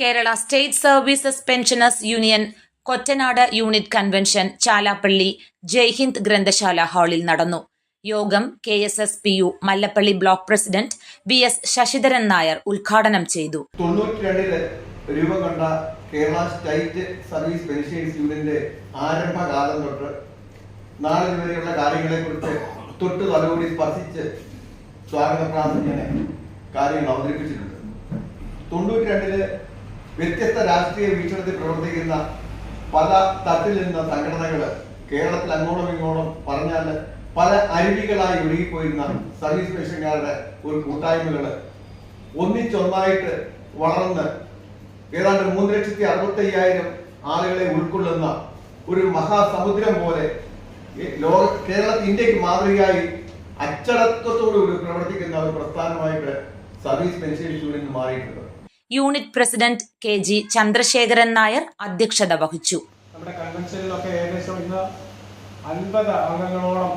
Kerala state services pensioners union Kottanad unit convention Chalappally Jaihind ഗ്രന്ഥശാല ഹാളിൽ നടന്നു. യോഗം K S S P U Mallappally block president V S Sasidharan Nair ഉദ്ഘാടനം ചെയ്തു. രൂപം കൊണ്ട കേരള സ്റ്റേറ്റ് സർവീസ് പെൻഷൻസ് യൂണിയന്റെ ആരംഭകാലം തൊട്ട് നാളെ വരെയുള്ള കാര്യങ്ങളെ കുറിച്ച് തൊട്ട് തലോടി സ്പർശിച്ച് സ്വാഗത പ്രാർത്ഥനയെ കാര്യങ്ങൾ അവതരിപ്പിച്ചിട്ടുണ്ട്. തൊണ്ണൂറ്റി രണ്ടിൽ വ്യത്യസ്ത രാഷ്ട്രീയ വീക്ഷണത്തിൽ പ്രവർത്തിക്കുന്ന പല തട്ടിൽ നിന്ന സംഘടനകൾ കേരളത്തിൽ അങ്ങോളം ഇങ്ങോളം പറഞ്ഞാൽ പല അരുവികളായി ഒഴുകിപ്പോയിരുന്ന സർവീസ് പെൻഷൻകാരുടെ ഒരു കൂട്ടായ്മകൾ ഒന്നിച്ചൊന്നായിട്ട് വളർന്ന് ഏതാണ്ട് മൂന്ന് ലക്ഷത്തി അറുപത്തി അയ്യായിരം ആളുകളെ ഉൾക്കൊള്ളുന്ന ഒരു മഹാസമുദ്രം പോലെ ലോക കേരളത്തിൽ ഇന്ത്യയ്ക്ക് മാതൃകയായി അച്ചടക്കത്തോടുകൂടി പ്രവർത്തിക്കുന്ന ഒരു പ്രസ്ഥാനമായിട്ട് സർവീസ് പെൻഷൻ യൂണിയൻ മാറിയിട്ടുണ്ട്. Unit president K G Chandrasekharan Nair അധ്യക്ഷത വഹിച്ചു. നമ്മുടെ കൺവെൻഷനിലൊക്കെ ഏകദേശം ഇന്ന് അൻപത് അംഗങ്ങളോളം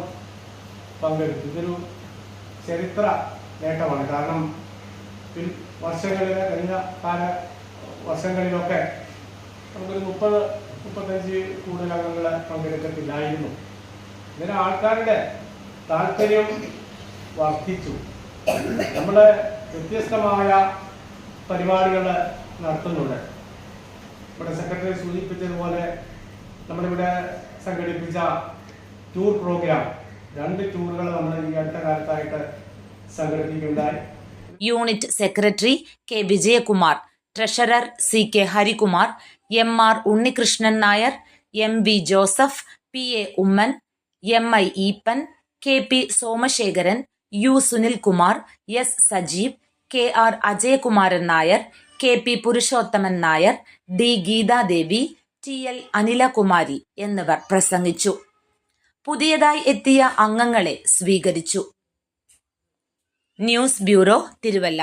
പങ്കെടുത്തു. ഇതൊരു ചരിത്ര നേട്ടമാണ്. കാരണം പിൻ വർഷങ്ങളിൽ കഴിഞ്ഞ കാല വർഷങ്ങളിലൊക്കെ നമുക്കൊരു മുപ്പത് മുപ്പത്തഞ്ച് കൂടുതൽ അംഗങ്ങൾ പങ്കെടുക്കത്തില്ലായിരുന്നു ഇങ്ങനെ ആൾക്കാരുടെ താല്പര്യം വർദ്ധിച്ചു. നമ്മുടെ വ്യത്യസ്തമായ പരിപാടികൾ നടത്തുന്നുണ്ട്. ഇവിടെ സെക്രട്ടറി സൂചിപ്പിച്ചതുപോലെ നമ്മളിവിടെ സംഘടിപ്പിച്ച ടൂർ പ്രോഗ്രാം രണ്ട് ടൂറുകൾ നമ്മൾ ഈ അടുത്ത കാലത്തായിട്ട് സംഘടിപ്പിക്കുകയുണ്ടായി. Unit secretary K Vijayakumar treasurer C K Harikumar M R Unnikrishnan Nair M V Joseph P A Oommen M I Eapen K P Somasekharan U Sunilkumar S Sajeev K R Ajayakumaran Nair K P Purushothaman Nair D Geethadevi T L Anilakumari എന്നിവർ പ്രസംഗിച്ചു. പുതിയതായി എത്തിയ അംഗങ്ങളെ സ്വീകരിച്ചു. News bureau Thiruvalla.